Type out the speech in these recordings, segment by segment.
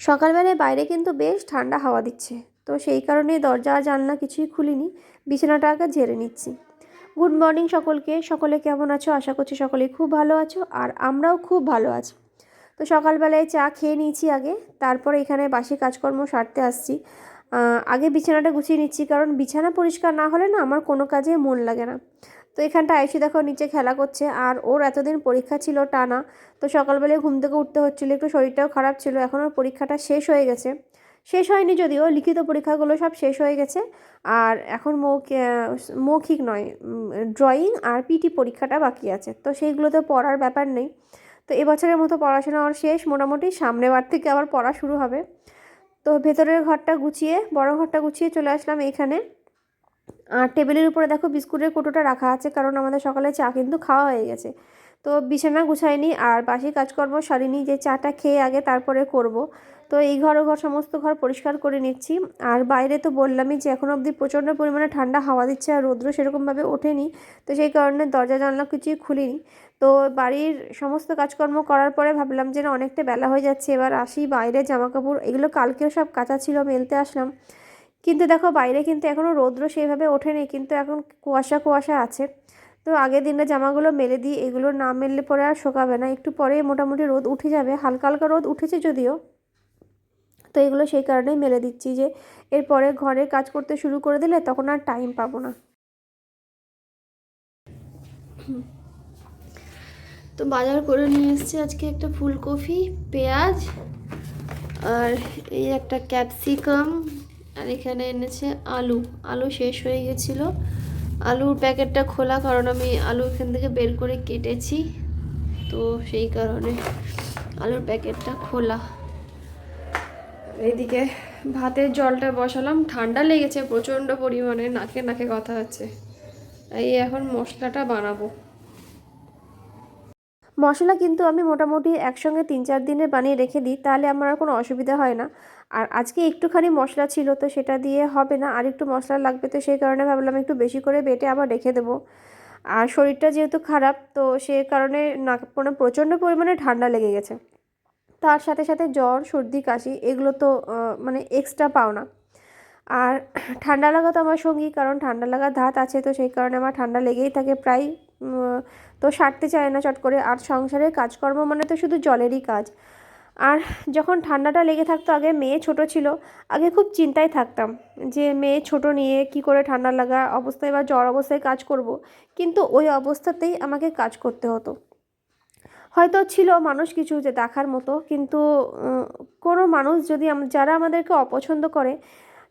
সকালবেলায় বাইরে কিন্তু বেশ ঠান্ডা হাওয়া দিচ্ছে। তো সেই কারণে দরজা জানলা কিছুই খুলিনি, বিছানাটা আগে ঝেড়ে নিচ্ছি। গুড মর্নিং সকলকে, সকলে কেমন আছো? আশা করছি সকলেই খুব ভালো আছো আর আমরাও খুব ভালো আছি। তো সকালবেলায় চা খেয়ে নিয়েছি আগে, তারপর এখানে বাসি কাজকর্ম সারতে আসছি। আগে বিছানাটা গুছিয়ে নিচ্ছি, কারণ বিছানা পরিষ্কার না হলে না আমার কোনো কাজে মন লাগে না। তো এখানটা আয়ুষি দেখো নিচে খেলা করছে, আর ওর এতদিন পরীক্ষা ছিল টানা, তো সকালবেলায় ঘুম থেকে উঠতে হচ্ছিল, একটু শরীরটাও খারাপ ছিল, এখন ওর পরীক্ষাটা শেষ হয়ে গেছে। শেষ হয়নি যদিও, লিখিত পরীক্ষাগুলো সব শেষ হয়ে গেছে, আর এখন মৌখ মৌখিক নয় ড্রয়িং আর পিটি পরীক্ষাটা বাকি আছে, তো সেইগুলোতে পড়ার ব্যাপার নেই। তো এবছরের মতো পড়াশোনা ওর শেষ, মোটামুটি সামনের বার থেকে আবার পড়া শুরু হবে। তো ভেতরের ঘরটা গুছিয়ে, বড় ঘরটা গুছিয়ে চলে আসলাম এইখানে আর টেবিলের উপরে দেখো বিস্কুটের কোটোটা রাখা আছে, কারণ আমাদের সকালে চা কিন্তু খাওয়া হয়ে গেছে। তো বিছানা গুছাইনি আর বাসি কাজকর্ম সারিনি যে চাটা খেয়ে আগে তারপরে করব। তো এই ঘর ঘর সমস্ত ঘর পরিষ্কার করে নিচ্ছি। আর বাইরে তো বললামই যে এখন অবধি প্রচণ্ড পরিমাণে ঠান্ডা হাওয়া দিচ্ছে আর রৌদ্র সেরকমভাবে ওঠেনি। তো সেই কারণে দরজা, জানলা কিছুই খুলিনি। তো বাড়ির সমস্ত কাজকর্ম করার পরে ভাবলাম যে অনেকটা বেলা হয়ে যাচ্ছে, এবার আসি বাইরে জামা কাপড় এগুলো কালকেও সব কাঁচা ছিল, মেলতে আসলাম। কিন্তু দেখো বাইরে কিন্তু এখনও রৌদ্র সেইভাবে ওঠেনি, কিন্তু এখন কুয়াশা কুয়াশা আছে। তো আগের দিনে জামাগুলো মেলে দিই, এগুলো না মেললে পরে আর শোকাবে না। একটু পরে মোটামুটি রোদ উঠে যাবে, হালকা হালকা রোদ উঠেছে যদিও। তো এগুলো সেই কারণেই মেলে দিচ্ছি যে, এরপরে ঘরের কাজ করতে শুরু করে দিলে তখন আর টাইম পাবো না। তো বাজার করে নিয়ে এসেছি আজকে একটা ফুলকপি, পেঁয়াজ আর এই একটা ক্যাপসিকাম আর এখানে এনেছে আলু। আলু শেষ হয়ে গেছিল। আলুর প্যাকেটটা খোলা, কারণ আমি আলু এখান থেকে বের করে কেটেছি। তো সেই কারণে আলুর প্যাকেটটা খোলা। এইদিকে ভাতের জলটা বসালাম, ঠান্ডা লেগেছে, প্রচণ্ড পরিমাণে, নাকে নাকে কথা হচ্ছে এই এখন মশলাটা বানাবো। মশলা কিন্তু আমি মোটামুটি একসঙ্গে তিন চার দিনের বানিয়ে রেখে দিই, তাহলে আমার আর কোনো অসুবিধা হয় না। আর আজকে একটুখানি মশলা ছিল তো সেটা দিয়ে হবে না, আর একটু মশলা লাগবে তো সেই কারণে ভাবলাম একটু বেশি করে বেটে আবার রেখে দেবো। আর শরীরটা যেহেতু খারাপ, তো সে কারণে নাক মানে প্রচণ্ড পরিমাণে ঠান্ডা লেগে গেছে। তার সাথে সাথে জ্বর, সর্দি, কাশি, এগুলো তো মানে এক্সট্রা পাও না। আর ঠান্ডা লাগা তো আমার সঙ্গী, কারণ ঠান্ডা লাগার ধাত আছে তো সেই কারণে আমার ঠান্ডা লেগেই থাকে প্রায়। তো সারতে চায় না চট করে। আর সংসারের কাজকর্ম মানে তো শুধু জলেরই কাজ। আর যখন ঠান্ডাটা লেগে থাকতো, আগে মেয়ে ছোট ছিল, আগে খুব চিন্তায় থাকতাম যে মেয়ে ছোট নিয়ে কি করে ঠান্ডা লাগা, অবস্থায় বা জ্বর অবস্থায় কাজ করব। কিন্তু ওই অবস্থাতেই আমাকে কাজ করতে হতো। হয়তো ছিল মানুষ কিছু যে দেখার মতো, কিন্তু কোনো মানুষ যদি যারা আমাদেরকে অপছন্দ করে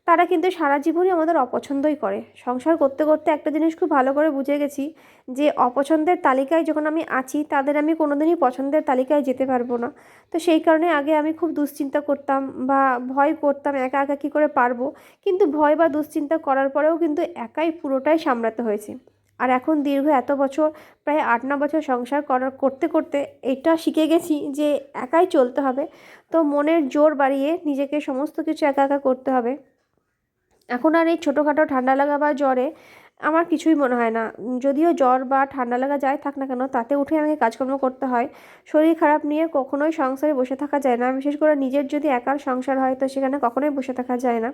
তারা কিন্তু সারা জীবনই আমাদের অপছন্দই করে। সংসার করতে করতে একটা জিনিস খুব ভালো করে বুঝে গেছি যে অপছন্দের তালিকায় যখন আমি আছি, তাদের আমি কোনোদিনই পছন্দের তালিকায় যেতে পারব না। তো সেই কারণে আগে আমি খুব দুশ্চিন্তা করতাম বা ভয় করতাম একা একা কী করে পারব। কিন্তু ভয় বা দুশ্চিন্তা করার পরেও কিন্তু একাই পুরোটাই সামলাতে হয়েছে। আর এখন দীর্ঘ এত বছর, প্রায় আট, ন বছর সংসার করার করতে করতে এটা শিখে গেছি যে একাই চলতে হবে। তো মনের জোর বাড়িয়ে নিজেকে সমস্ত কিছু একা একা করতে হবে। এখন আর এই ছোটোখাটো ঠান্ডা লাগা বা জ্বরে আমার কিছুই মনে হয় না। যদিও জ্বর বা ঠান্ডা লাগা যায় থাক না কেন, তাতে উঠে আমাকে কাজকর্ম করতে হয়। শরীর খারাপ নিয়ে কখনোই সংসারে বসে থাকা যায় না। বিশেষ করে নিজের যদি একার সংসার হয়, তো সেখানে কখনোই বসে থাকা যায় না।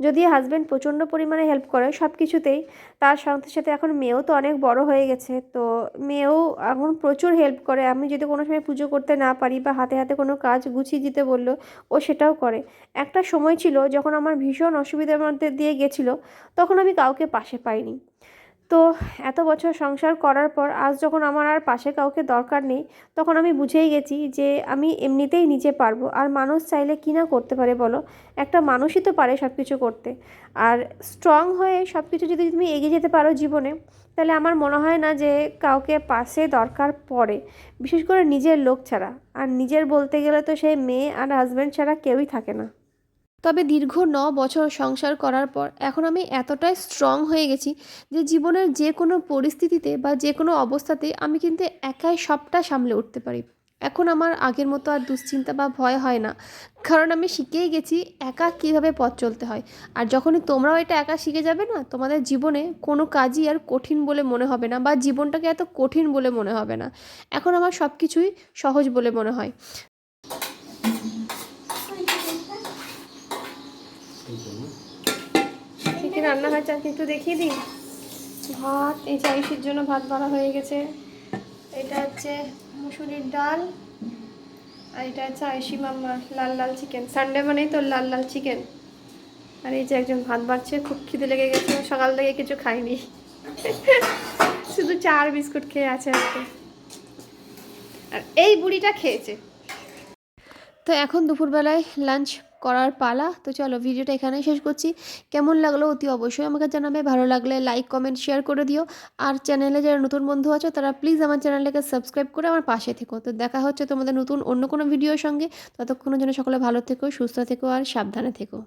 যদি হাজব্যান্ড প্রচণ্ড পরিমাণে হেল্প করে সব কিছুতেই তার সাথে সাথে এখন মেয়েও তো অনেক বড় হয়ে গেছে। তো মেয়েও এখন প্রচুর হেল্প করে। আমি যদি কোনো সময় পুজো করতে না পারি বা হাতে হাতে কোনো কাজ গুছিয়ে দিতে বলল, ও সেটাও করে। একটা সময় ছিল যখন আমার ভীষণ অসুবিধার মধ্যে দিয়ে গেছিল, তখন আমি কাউকে পাশে পাইনি। তো এত বছর সংসার করার পর আজ যখন আমার আর পাশে কাউকে দরকার নেই, তখন আমি বুঝেই গেছি যে আমি এমনিতেই নিজে পারব। আর মানুষ চাইলে কী না করতে পারে বলো? একটা মানুষই তো পারে সব কিছু করতে। আর স্ট্রং হয়ে সব কিছু যদি তুমি এগিয়ে যেতে পারো জীবনে, তাহলে আমার মনে হয় না যে কাউকে পাশে দরকার পড়ে। বিশেষ করে নিজের লোক ছাড়া। আর নিজের বলতে গেলে তো সেই মেয়ে আর হাজব্যান্ড ছাড়া কেউই থাকে না। তবে দীর্ঘ ন বছর সংসার করার পর এখন আমি এতটাই স্ট্রং হয়ে গেছি যে জীবনের যে কোনো পরিস্থিতিতে বা যে কোনো অবস্থাতে আমি কিন্তু একাই সবটা সামলে উঠতে পারি। এখন আমার আগের মতো আর দুশ্চিন্তা বা ভয় হয় না। কারণ আমি শিখেই গেছি একা কীভাবে পথ চলতে হয়। আর যখনই তোমরাও এটা একা শিখে যাবে না, তোমাদের জীবনে কোনো কাজই আর কঠিন বলে মনে হবে না বা জীবনটাকে এত কঠিন বলে মনে হবে না। এখন আমার সব কিছুই সহজ বলে মনে হয় এই জন্য কী রান্না হয়েছে আজকে একটু দেখিয়ে দিই? ভাত, এই আয়ুষের জন্য ভাত বাড়া হয়ে গেছে। এটা হচ্ছে মুসুরির ডাল, আর এটা হচ্ছে আয়ুষি মাম্মার লাল লাল চিকেন। সানডে মানেই তো লাল লাল চিকেন। আর এই যে একজন ভাত বাড়ছে, খুব খিদে লেগে গেছে, সকাল থেকে কিছু খাইনি। শুধু চা আর বিস্কুট খেয়ে আছে আজকে। আর এই বুড়িটা খেয়েছে। তো এখন দুপুরবেলায় লাঞ্চ করার পালা। তো চলো ভিডিওটা এখানেই শেষ করছি। কেমন লাগল অতি অবশ্যই আমাকে জানাবে। ভালো লাগলে লাইক কমেন্ট শেয়ার করে দিও। আর চ্যানেলে যারা নতুন বন্ধু আছো, তারা প্লিজ আমার চ্যানেলটাকে সাবস্ক্রাইব করে আমার পাশে থেকো। তো দেখা হচ্ছে তোমাদের নতুন অন্য কোনো ভিডিওর সঙ্গে। ততক্ষণের জন্য সকলে ভালো থেকো, সুস্থ থেকো, আর সাবধানে থেকো।